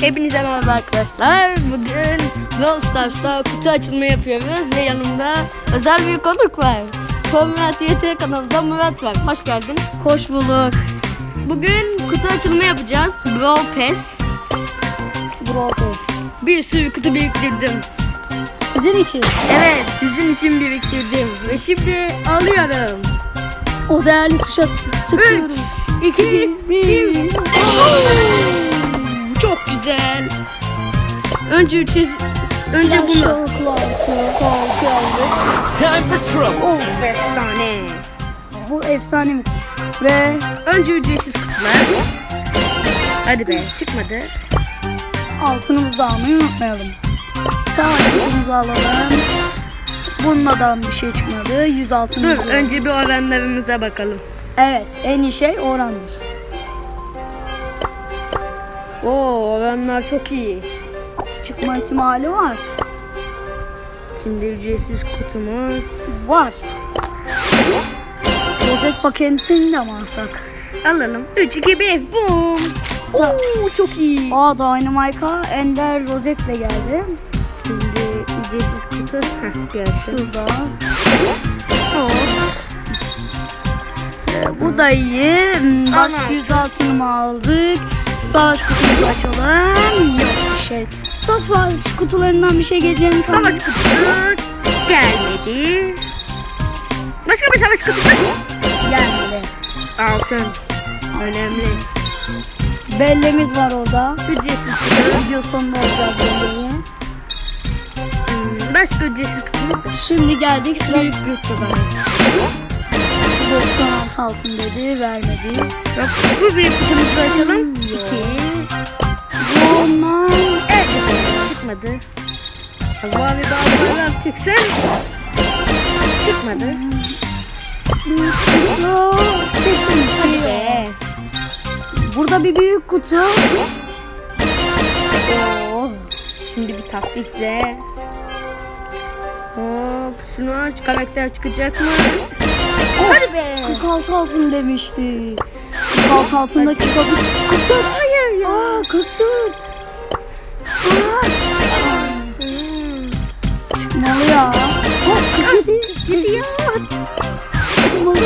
Hepinize merhaba arkadaşlar. Bugün Brawl Stars'ta kutu açılımı yapıyoruz ve yanımda özel bir konuk var. Format YT kanalında Murat var. Hoş geldin. Hoş bulduk. Bugün kutu açılımı yapacağız. Brawl Pass. Brothers. Bir sürü kutu biriktirdim. Sizin için Evet sizin için biriktirdim. Ve şimdi alıyorum. o değerli tuşa tıklıyorum. 2, 1. Güzel. Önce üç Önce bunu. Time for trouble. Of efsane. Bu efsane mi? Ve Önce ücretsiz kutular. Hadi be çıkmadı. altınımızı almayı unutmayalım. Sağ altınımızı alalım. Bundan bir şey çıkmadı. 100 altın. Dur önce bir oranlarımıza bakalım. Evet en iyi şey orandır. Oo oranlar çok iyi. Çıkma ihtimali var. Şimdi ücretsiz kutumuz. Var. Rozet paketini de mi alsak? Alalım. 3, 2, 1. Boom. Oo çok iyi. Aa Dynamite'a Ender rozetle geldi. Şimdi ücretsiz kutu. Heh gelsin. Şurada. Oo. Ee, bu da iyi. Ana. yüz altınımı aldık. Savaş kutumuzu açalım. Yok bir şey. Savaş kutularından bir şey geleceğini Savaş sanmıyorum. kutusu gelmedi. Başka bir savaş kutusu. Gelmedi. Altın. Önemli. Bellemiz var orada. Ücretsiz kutu. Video sonunda olacak belleyi. Hmm, Başka ücretsiz kutumuz. Şimdi geldik Büyük kutular. 96 altın dedi. Vermedi. Bak bu büyük kutumuzu açalım. Hmm, İki. Bunlar Evet. Çıkmadı. Acaba bir daha böyle çıksın. Çıkmadı. kutu. 82. Be. Burada bir büyük kutu. Oo. Şimdi bir taktikle. Hop şunu aç karakter çıkacak mı? Hadi be. 46 altın demişti. 46 altında çıkabilir. 44. Hayır ya. Aa 44. Aa, çıkmalı ya. Oh, 47. Gidiyor. Çıkmalı.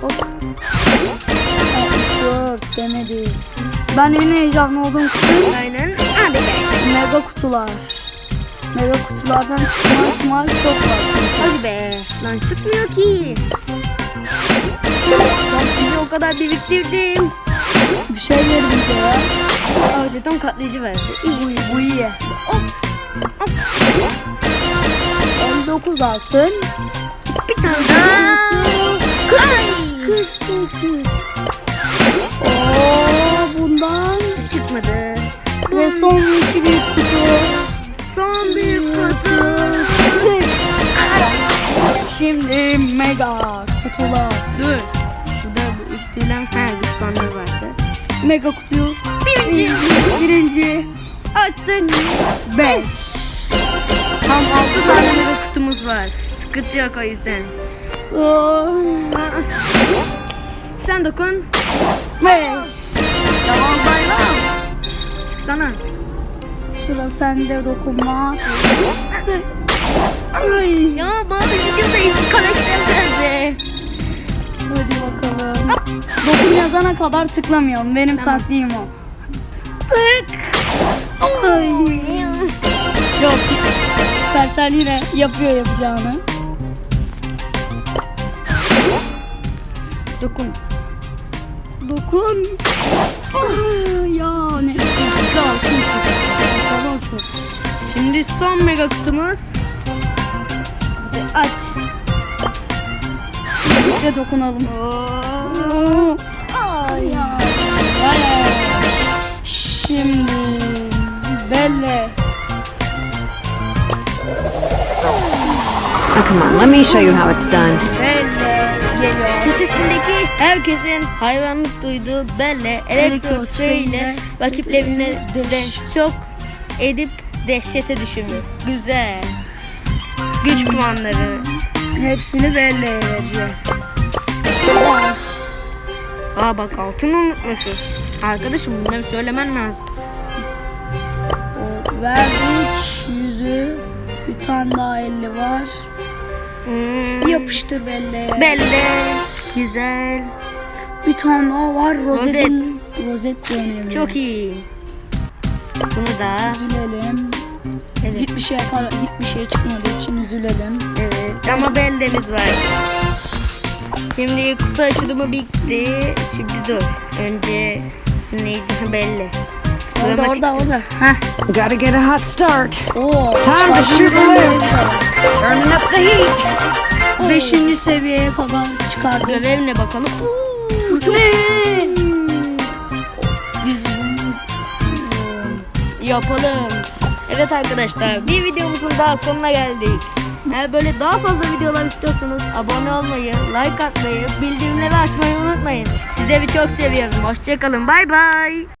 Hop. 64 demedi. Ben en heyecanlı olduğum kısım Aynen. Hadi be. mega kutular. Mega kutulardan çıkma ihtimali çok var. Hadi be. Lan çıkmıyor ki. Ben size o kadar biriktirdim. Bir şey verin bize ya. Aa, jeton katlayıcı verdi. Bu, bu iyi. 59 altın. Bir tane daha. 48. Oo bundan Çıkmadı. ve son iki büyük kutu. Son büyük kutu. Şimdi mega kutular. Dur. Bu da bu üstülen güç bandı vardı. Mega kutuyu Birinci. birinci Açtık. 5. Tam 6 tane mega kutumuz var. Sıkıntı yok o yüzden. Sen dokun. 5. Tamam bayram. Çıksana. Sıra sende dokunma. Ay. Ya bana videoda ilk karakter geldi. Hadi bakalım. Dokun yazana kadar tıklamayalım. Benim Tamam. taktiğim o. Tık. Ay. Yok. Süpersel yine yapıyor yapacağını. Dokun. Dokun. Ah, ya ne? Güzel olsun. Tamam çok. Şimdi son mega kutumuz. Aç. Birlikte dokunalım. Oo. Ay ya. Ay. Şimdi Belle. Oh, come on, let me show you how it's done. Belle geliyor. Kesesindeki herkesin hayranlık duyduğu Belle elektro ile rakiplerine de çok edip dehşete düşürür. Güzel. Güç puanları. Hepsini Belle'ye vereceğiz. Aa bak altını unutmuşuz. Arkadaşım bunları söylemen lazım. O verdik yüzü. Bir tane daha 50 var. Hmm. Yapıştır belli. Belli. Güzel. Bir tane daha var. Rozet. Rozet. Rozet deniyor. Çok iyi. Bunu da. Üzülelim. Evet. Hiçbir şey kar- hiçbir şey çıkmadığı için üzülelim. Evet. Ama bellemiz var. Şimdi kutu açılımı bitti. Şimdi dur. Önce neydi? Belli. Orada Dramatik. orada orada. Heh. Gotta get a hot start. Oo. Time to shoot loot. Turning up the heat. Beşinci seviyeye kadar çıkardık. Görev ne bakalım? Bunu Yapalım. Evet arkadaşlar bir videomuzun daha sonuna geldik. Eğer böyle daha fazla videolar istiyorsanız abone olmayı, like atmayı, bildirimleri açmayı unutmayın. Sizleri çok seviyorum. Hoşçakalın. Bay bay.